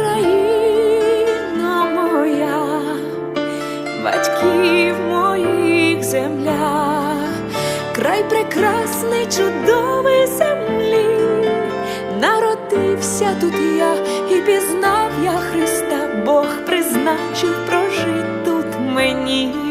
Україна моя, батьків моїх земля, край прекрасний, чудовий землі, народився тут я і пізнав я Христа, Бог призначив прожити тут мені.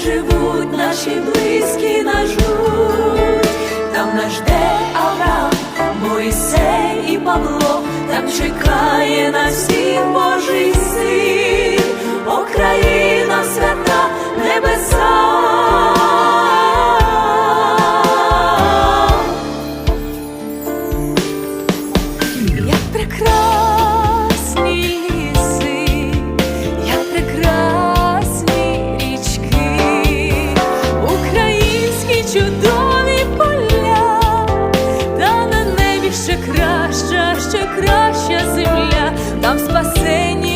Живуть наші близькі, наш жуть, там наш де Авраам, Моїсей і Павло, там чекає на всіх Божий краща, ще краща земля, там спасені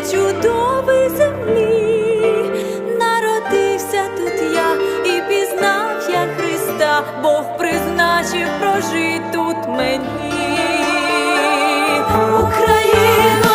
чудовий землі, народився тут я і пізнав я Христа, Бог призначив прожити тут мені. Україна